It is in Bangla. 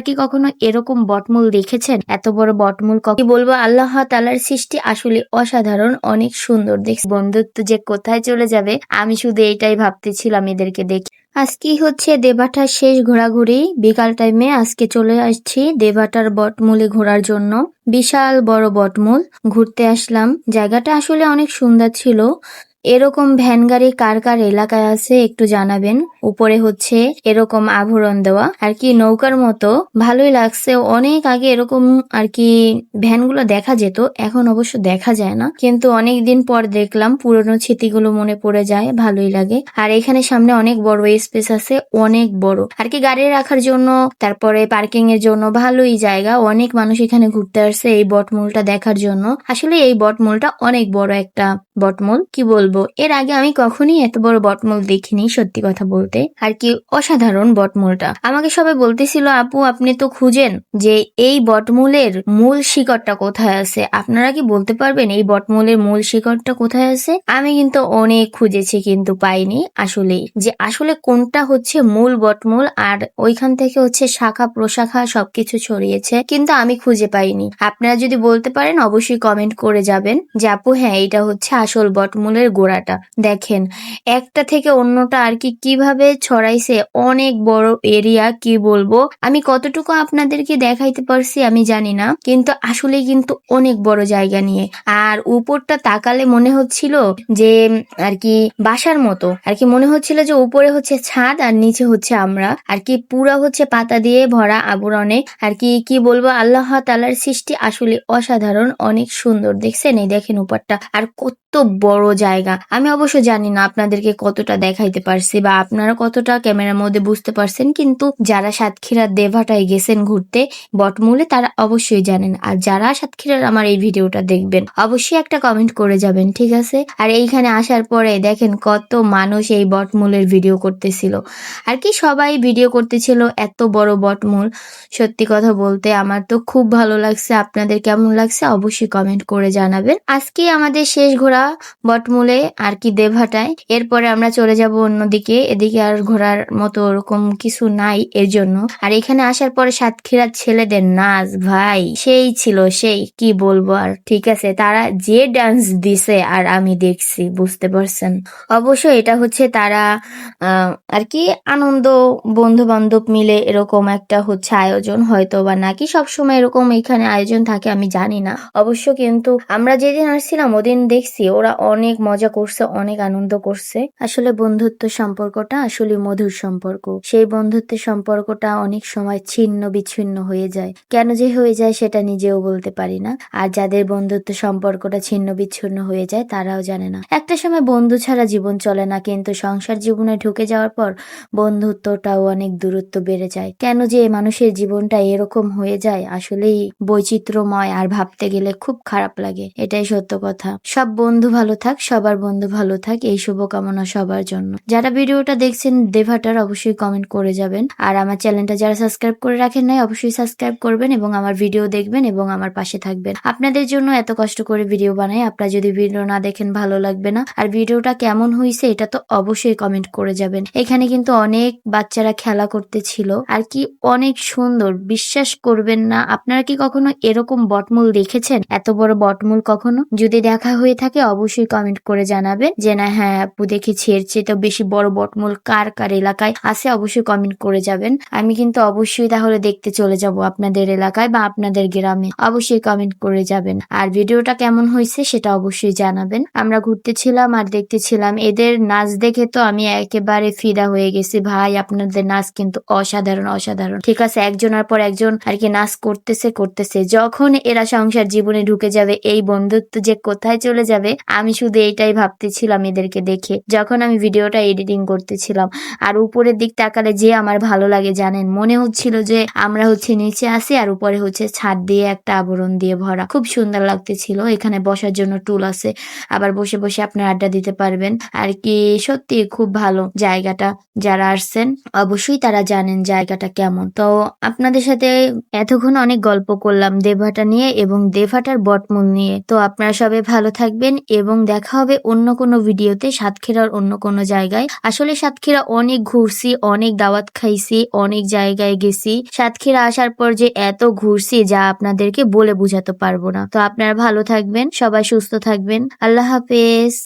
কি কখনো এরকম বটমূল দেখেছেন? এত বড় বটমূল ক- বলব, আল্লাহ তালার সৃষ্টি আসলে অসাধারণ, অনেক সুন্দর। দেখ, বন্ধুত্ব যে কোথায় চলে যাবে, আমি শুধু এটাই ভাবতেছিলাম এদেরকে দেখে। আজকেই হচ্ছে? দেবাটার শেষ ঘোরাঘুরি? বিকাল টাইমে আজকে চলে আসছি দেবাটার বটমূলে ঘোরার জন্য। বিশাল বড় বটমূল, ঘুরতে আসলাম। জায়গাটা আসলে অনেক সুন্দর ছিল। এরকম ভ্যান গাড়ি কার কার এলাকায় আছে একটু জানাবেন। উপরে হচ্ছে এরকম আভরণ দেওয়া। আর কি নৌকার মতো। ভালোই লাগছে। অনেক আগে এরকম আর কি ভ্যানগুলো দেখা যেত। এখন অবশ্য দেখা যায় না। কিন্তু অনেক দিন পর দেখলাম পুরনো স্মৃতিগুলো মনে পড়ে যায়। ভালোই লাগে। আর এখানে সামনে অনেক বড় স্পেস আছে। অনেক বড়। আর কি গাড়ি রাখার জন্য, তারপরে পার্কিং এর জন্য ভালোই জায়গা। অনেক মানুষ এখানে ঘুরতে আসছে এই বটমূলটা দেখার জন্য। আসলে এই বটমূলটা অনেক বড় একটা বটমূল। কি বলব? এর আগে আমি কখনই এত বড় বটমূল দেখিনি, সত্যি কথা বলতে। আর কি অসাধারণ বটমূলটা। আমাকে সবাই বলতেছিল, আপু, আপনি তো খুঁজেন যে এই বটমূলের মূল শিকড়টা কোথায় আছে। আপনারা কি বলতে পারবেন এই বটমূলের মূল শিকড়টা কোথায় আছে? আমি কিন্তু অনেক খুঁজেছি, কিন্তু পাইনি আসলেই। যে আসলে কোনটা হচ্ছে মূল বটমূল আর ওইখান থেকে হচ্ছে শাখা, প্রশাখা সবকিছু ছড়িয়েছে, কিন্তু আমি খুঁজে পাইনি। আপনারা যদি বলতে পারেন, অবশ্যই কমেন্ট করে যাবেন যে, আপু হ্যাঁ এটা হচ্ছে আসল বটমূলের গোড়াটা। দেখেন, একটা থেকে অন্যটা আর কি কীভাবে ছড়াইছে অনেক বড় এরিয়া কি বলব? আমি কতটুকু আপনাদেরকে দেখাইতে পারছি আমি জানি না, কিন্তু আসলে কিন্তু অনেক বড় জায়গা নিয়ে। আর উপরটা তাকালে মনে হচ্ছিল যে, আর কি বাসার মতো। আর কি মনে হচ্ছিল যে উপরে হচ্ছে ছাদ আর নিচে হচ্ছে আমরা। আর কি পুরা হচ্ছে পাতা দিয়ে ভরা আবরণে। আর কি কি বলব, আল্লাহ তালার সৃষ্টি আসলে অসাধারণ, অনেক সুন্দর। দেখছেন এই, দেখেন উপরটা। আর কত বড় জায়গা। আমি অবশ্য জানি না আপনাদেরকে কতটা দেখাইতে পারছি বা আপনারা কতটা ক্যামেরার মধ্যে বুঝতে পারছেন, কিন্তু যারা সাতক্ষীরার দেভাটায় গেছেন ঘুরতে, বটমূলে তারা অবশ্যই জানেন। আর যারা সাতক্ষীরার আমার এই ভিডিওটা দেখবেন, অবশ্যই একটা কমেন্ট করে যাবেন, ঠিক আছে? আর এইখানে আসার পরে দেখেন কত মানুষ এই বটমূলের ভিডিও করতেছিল। আর কি সবাই ভিডিও করতেছিল, এত বড় বটমূল। সত্যি কথা বলতে আমার তো খুব ভালো লাগছে। আপনাদের কেমন লাগছে? অবশ্যই কমেন্ট করে জানাবেন। আজকে আমাদের শেষ ঘোরা বটমূলে আর কি দেভাটায় এরপরে আমরা চলে যাব অন্যদিকে, এদিকে আর ঘোরার মতো ওরকম কিছু নাই এর জন্য। আর এখানে আসার পরে সাতক্ষীরার ছেলেদের নাচ, ভাই, সেই ছিল সেই, কি বলব আর, ঠিক আছে, তারা যে ডান্স দিছে আর আমি দেখছি, বুঝতে পারছেন? অবশ্য এটা হচ্ছে তারা আর কি আনন্দ বন্ধু বান্ধব মিলে এরকম একটা হচ্ছে আয়োজন হয়তো বা নাকি সবসময় এরকম এখানে আয়োজন থাকে, আমি জানি না। অবশ্য কিন্তু আমরা যেদিন আসছিলাম, ওদিন দেখছি ওরা অনেক মজা করছে, অনেক আনন্দ করছে। আসলে বন্ধুত্ব সম্পর্কটা আসলে মধুর সম্পর্ক। সেই বন্ধুত্বের সম্পর্কটা অনেক সময় ছিন্ন বিচ্ছিন্ন হয়ে যায়। কেন যে হয়ে যায় সেটা নিজেও বলতে পারি না। আর যাদের বন্ধুত্ব সম্পর্কটা ছিন্ন বিচ্ছিন্ন হয়ে যায়, তারাও জানে না। একটা সময় বন্ধু ছাড়া জীবন চলে না, কিন্তু সংসার জীবনে ঢুকে যাওয়ার পর বন্ধুত্বটাও অনেক দূরত্ব বেড়ে যায়। কেন যে মানুষের জীবনটা এরকম হয়ে যায়, আসলেই বৈচিত্র্যময় আর ভাবতে গেলে খুব খারাপ লাগে। এটাই সত্য কথা। সব বন্ধু ভালো থাক, সবার বন্ধু ভালো থাক, এই শুভকামনা সবার জন্য। যারা ভিডিওটা দেখছেন, দেভাটার অবশ্যই কমেন্ট করে যাবেন। আর আমার চ্যানেলটা যারা সাবস্ক্রাইব করে রাখেন নাই, অবশ্যই সাবস্ক্রাইব করবেন এবং আমার ভিডিও দেখবেন এবং আমার পাশে থাকবেন। আপনাদের জন্য এত কষ্ট করে ভিডিও বানাই, আপনারা যদি ভিডিও না দেখেন, ভালো লাগবে না। আর ভিডিওটা কেমন হয়েছে এটা তো অবশ্যই কমেন্ট করে যাবেন। এখানে কিন্তু অনেক বাচ্চারা খেলা করতে ছিল আর কি অনেক সুন্দর, বিশ্বাস করবেন না। আপনারা কি কখনো এরকম বটমূল দেখেছেন? এত বড় বটমূল কখনো? যদি দেখা হয়ে থাকে, অবশ্যই কমেন্ট করে জানাবেন যে, না হ্যাঁ আপু দেখেছি, এর চেয়ে তো বেশি বড় বটমূল কার কার এলাকায় আছে, অবশ্যই কমেন্ট করে যাবেন। আমি কিন্তু অবশ্যই তাহলে দেখতে চলে যাব আপনাদের এলাকায় বা আপনাদের গ্রামে। অবশ্যই কমেন্ট করে যাবেন। আর ভিডিওটা কেমন হয়েছে সেটা অবশ্যই জানাবেন। আমরা ঘুরতেছিলাম আর দেখতেছিলাম, এদের নাচ দেখে তো আমি একেবারে ফিদা হয়ে গেছি। ভাই, আপনাদের নাচ কিন্তু অসাধারণ অসাধারণ। ঠিক আছে, একজনের পর একজন আর কি নাচ করতেছে করতেছে। যখন এরা সংসার জীবনে ঢুকে যাবে, এই বন্ধুত্ব যে কোথায় চলে যাবে, আমি শুধু এইটাই ভাবতেছিলাম এদেরকে দেখে, যখন আমি ভিডিওটা এডিটিং করতেছিলাম। আর উপরের দিক তাকালে যে আমার ভালো লাগে জানেন, মনে হচ্ছিল যে আমরা হচ্ছে নিচে আসি আর উপরে হচ্ছে ছাদ দিয়ে একটা আবরণ দিয়ে ভরা। খুব সুন্দর লাগতেছিল, এখানে বসার জন্য টুল আছে, আবার বসে বসে আপনার আড্ডা দিতে পারবেন। আর কি, সত্যি খুব ভালো জায়গাটা যারা আসছেন, অবশ্যই তারা জানেন জায়গাটা কেমন। তো আপনাদের সাথে এতক্ষণ অনেক গল্প করলাম দেভাটা নিয়ে এবং দেভাটার বটমূল নিয়ে। তো আপনারা সবাই ভালো থাকবেন এবং দেখা হবে অন্য কোনো ভিডিওতে, সাতক্ষীরার অন্য কোনো জায়গায়। আসলে সাতক্ষীরা অনেক ঘুরছি, অনেক দাওয়াত খাইছি, অনেক জায়গায় গেছি। সাতক্ষীরা আসার পর যে এত ঘুরছি যা আপনাদেরকে বলে বুঝাতে পারব না। তো আপনারা ভালো থাকবেন, সবাই সুস্থ থাকবেন। আল্লাহ হাফেজ।